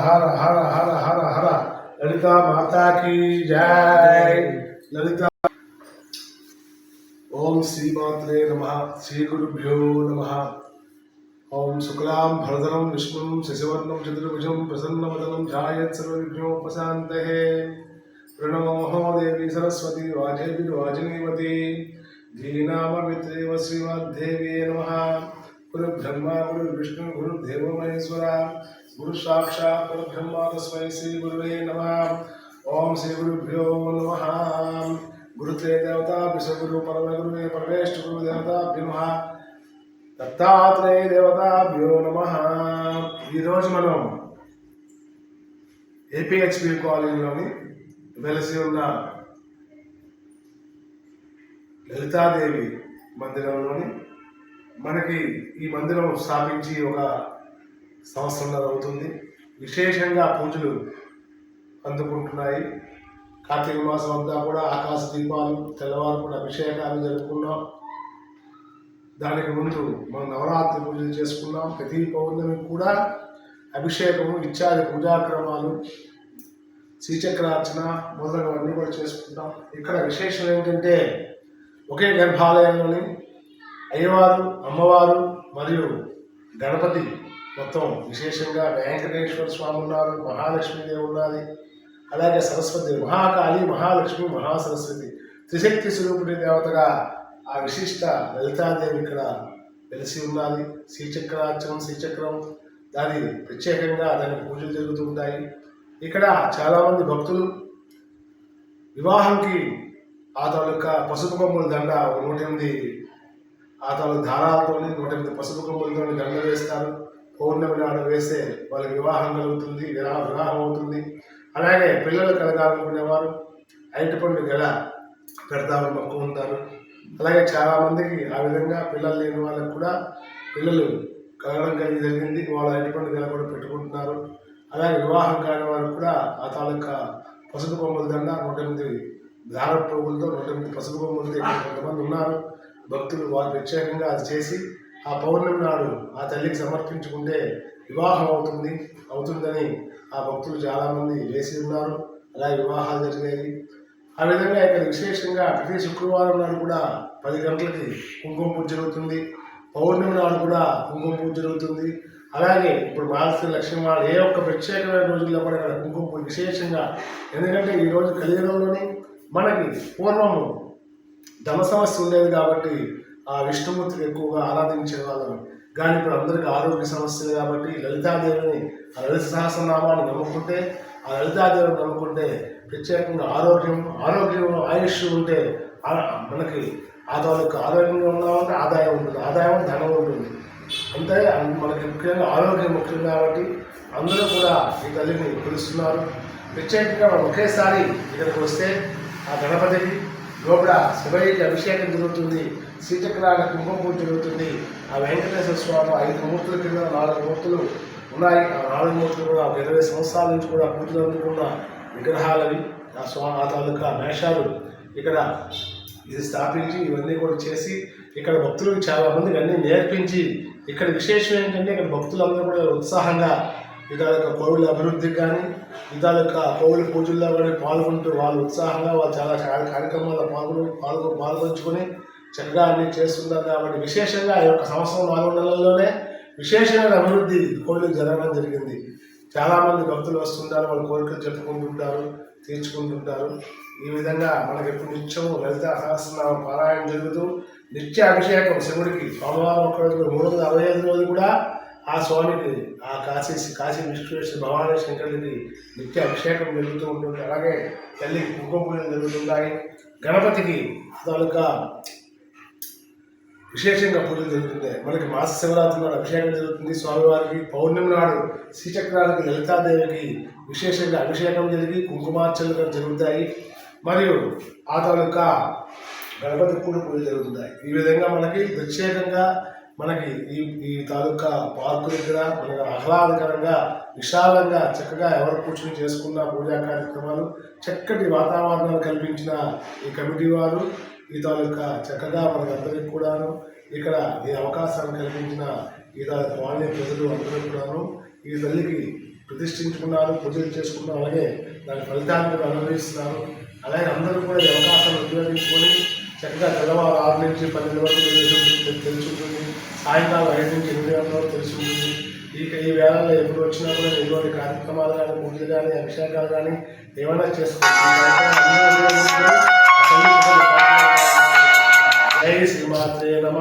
హర హర హర హర హర లలిత మాతాకి జై లలిత ఓం శ్రీమాత్రే నమ శ్రీ గురుభ్యో నమ ఓం శుక్లాం భరధరం విష్ణుం శశివర్ణం చతుర్భుజం ప్రసన్నవదనం ధ్యాయత్ సర్వవిఘ్నోపశాంతయే ప్రణమోహో దేవి సరస్వతి వాజేవి వాజినీవతి ధీనామమిత్రేవ శ్రీమద్దేవే నమ గురు బ్రహ్మ గురు విష్ణు గురు దేవ మహేశ్వర గురు సాక్షాత్ గురు బ్రహ్మ తస్మై శ్రీ గురువే నమ. ఓం శ్రీ గురుభ్యో నమ. గురుతే దేవత విశ్వగురు పరమ గురువే పరమేష్ గురు దేవతాభ్యో దత్తాత్రే దత్తాత్రేయ దేవతాభ్యో నమ. ఈరోజు మనం ఏపీహెచ్పి కాలేజీలోని వెలసి ఉన్న లలితాదేవి మందిరంలోని మనకి ఈ మందిరం స్థాపించి ఒక సంవత్సరంన్నర అవుతుంది. విశేషంగా పూజలు అందుకుంటున్నాయి. కార్తీక మాసం అంతా కూడా ఆకాశ దీపాలు తెల్లవారు కూడా అభిషేకాలు జరుపుకున్నాం. దానికి ముందు మనం నవరాత్రి పూజలు చేసుకున్నాం. ప్రతి పౌర్ణమి కూడా అభిషేకము ఇత్యాది పూజాక్రమాలు శ్రీచక్రార్చన మొదలగువన్నీ కూడా చేసుకుంటాం. ఇక్కడ విశేషం ఏంటంటే ఒకే గర్భాలయంలోని అయ్యవారు అమ్మవారు మరియు గణపతి మొత్తం విశేషంగా వెంకటేశ్వర స్వామి ఉన్నారు మహాలక్ష్మీదేవి ఉన్నది. అలాగే సరస్వతి మహాకాళి మహాలక్ష్మి మహాసరస్వతి త్రిశక్తి స్వరూపుడి దేవతగా ఆ విశిష్ట లలితాదేవి ఇక్కడ వెలిసి ఉన్నది. శ్రీచక్రార్చనం శ్రీచక్రం దాని ప్రత్యేకంగా దానికి పూజలు జరుగుతుంటాయి ఇక్కడ చాలామంది భక్తులు వివాహంకి ఆ తాలూకా పసుపు కొమ్ముల దండ నూట ఎనిమిది ఆ తర్వాత దారాలతో నూట ఎనిమిది పసుపు కొమ్ములతో దండ వేస్తారు. పౌర్ణమి నాడు వేస్తే వాళ్ళకి వివాహం కలుగుతుంది వివాహ వివాహం అవుతుంది. అలాగే పిల్లలు కలగాలనుకునేవారు. అరటిపండు గెల పెడతామని మొక్కుకుంటారు అలాగే చాలామందికి ఆ విధంగా పిల్లలు లేని వాళ్ళకి కూడా పిల్లలు కలగడం కలిగి జరిగింది. వాళ్ళ అరటిపండు గెల కూడా పెట్టుకుంటున్నారు. అలాగే వివాహం కాని వారు కూడా ఆ తాలూకా పసుపు కొమ్మల దండ నూట ఎనిమిది దార పువ్వులతో నూట ఎనిమిది పసుపు కొమ్మలతో కొంతమంది ఉన్నారు. భక్తులు వారు ప్రత్యేకంగా అది చేసి ఆ పౌర్ణమి నాడు ఆ తల్లికి సమర్పించుకుంటే వివాహం అవుతుంది అవుతుందని ఆ భక్తులు చాలామంది వేసి ఉన్నారు. అలాగే వివాహాలు జరిగాయి. ఆ విధంగా ఇక్కడ విశేషంగా ప్రతి శుక్రవారం నాడు కూడా పది గంటలకి కుంకుమ పూజ జరుగుతుంది. పౌర్ణమి నాడు కూడా కుంకుమ పూజ జరుగుతుంది. అలాగే ఇప్పుడు మాల్సి లక్ష్మీ వాళ్ళు ఏ ఒక్క ప్రత్యేకమైన రోజుల్లో కూడా ఇక్కడ కుంకుమ పూజ విశేషంగా ఎందుకంటే ఈ రోజు కలియుగంలోని మనకి పూర్వము ధన సమస్య ఉండేది కాబట్టి ఆ విష్ణుమూర్తిని ఎక్కువగా ఆరాధించేవాళ్ళం. కానీ ఇప్పుడు అందరికీ ఆరోగ్య సమస్యలు కాబట్టి లలితాదేవిని ఆ లలిత సహస్రనామాన్ని నమ్ముకుంటే ఆ లలితాదేవిని నమ్ముకుంటే ప్రత్యేకంగా ఆరోగ్యం ఆరోగ్యం ఆయుష్ ఉంటే మనకి ఆ ఆరోగ్యంగా ఉన్నామంటే ఆదాయం ఉంటుంది. ఆదాయం ధనం ఉంటుంది. అంతే మనకి ముఖ్యంగా ఆరోగ్యం ముఖ్యం కాబట్టి అందరూ కూడా ఈ తల్లిని పిలుస్తున్నారు. ప్రత్యేకంగా ఒకేసారి ఇక్కడికి వస్తే ఆ గణపతికి లోపల శివయ్యకి అభిషేకం జరుగుతుంది శ్రీచక్రాల కుంభం పూజ జరుగుతుంది. ఆ వెంకటేశ్వర స్వామి ఐదు మూర్తుల కింద నాలుగు మూర్తులు ఉన్నాయి. ఆ నాలుగు మూర్తులు కూడా ఒక ఇరవై సంవత్సరాల నుంచి కూడా పూజలు అందుకున్న విగ్రహాలవి. ఆ స్వామి ఆ తాలూకా మేషాలు ఇక్కడ ఇది స్థాపించి ఇవన్నీ కూడా చేసి ఇక్కడ భక్తులకు చాలామందికి అన్నీ నేర్పించి ఇక్కడ విశేషం ఏంటంటే ఇక్కడ భక్తులందరూ కూడా ఉత్సాహంగా ఇదాల యొక్క కోవిల అభివృద్ధికి కానీ ఇదాల యొక్క పూజల్లో కానీ పాల్గొంటూ వాళ్ళు ఉత్సాహంగా వాళ్ళు చాలా కార్యక్రమాల్లో పాల్గొని పాల్గొ పాల్గొంచుకొని చక్కగా అన్ని చేస్తున్నారు కాబట్టి విశేషంగా ఈ యొక్క సంవత్సరం నాలుగు నెలల్లోనే విశేషమైన అభివృద్ధి కోళ్ళు జరగడం జరిగింది. చాలామంది భక్తులు వస్తుంటారు వాళ్ళ కోరికలు చెప్పుకుంటుంటారు తీర్చుకుంటుంటారు. ఈ విధంగా మనకి ఎప్పుడు నిత్యము లలిత సహస్రనామ పారాయణ జరుగుతూ నిత్య అభిషేకం శివుడికి సోమవారం ఒక్క రోజు మూడు వందల అరవై ఐదు రోజులు కూడా ఆ స్వామికి ఆ కాశీ కాశీ విశ్వేశ్వర భవానీ శంకరుడికి నిత్య అభిషేకం జరుగుతూ ఉంటుంది. అలాగే తల్లికి కుంకుమ పూజలు జరుగుతుంటాయి. గణపతికి అదొక విశేషంగా పూజలు జరుగుతుంది మనకి మాస శివరాత్రి నాడు అభిషేకం జరుగుతుంది. స్వామివారికి పౌర్ణమి నాడు శ్రీచక్రానికి లలితాదేవికి విశేషంగా అభిషేకం జరిగి కుంకుమార్చనలు జరుగుతాయి. మరియు ఆ తాలూకా గణపతి కూడా పూజలు జరుగుతున్నాయి ఈ విధంగా మనకి ప్రత్యేకంగా మనకి ఈ ఈ తాలూకా పార్కు దగ్గర మనకు ఆహ్లాదకరంగా విశాలంగా చక్కగా ఎవరు కూర్చొని చేసుకున్న పూజా కార్యక్రమాలు చక్కటి వాతావరణాలు కల్పించిన ఈ కమిటీ వారు ఈ తాలూకా చక్కగా మనకందరికి కూడాను ఇక్కడ ఈ అవకాశాన్ని కల్పించిన ఈ తాలూకా వాళ్ళ ప్రజలు అందరూ కూడాను ఈ తల్లికి ప్రతిష్ఠించుకున్నారు పూజలు చేసుకున్నారు అలాగే దాని ఫలితాన్ని అనుభవిస్తున్నారు. అలాగే అందరూ కూడా ఈ అవకాశాన్ని ఉపయోగించుకొని చక్కగా తెల్లవారు ఆరు నుంచి పన్నెండు వరకు తెలుసుకుంటుంది సాయంకాలం ఐదు నుంచి ఎనిమిది గంటల వరకు తెలిసి ఉంటుంది. ఈ ఈ వేళల్లో ఎప్పుడు వచ్చినా కూడా ఎటువంటి కార్యక్రమాలు కానీ పూజలు కానీ అభిషేకాలు కానీ ఏమైనా చేసుకోవచ్చు. జై శ్రీమాత్రే నమ.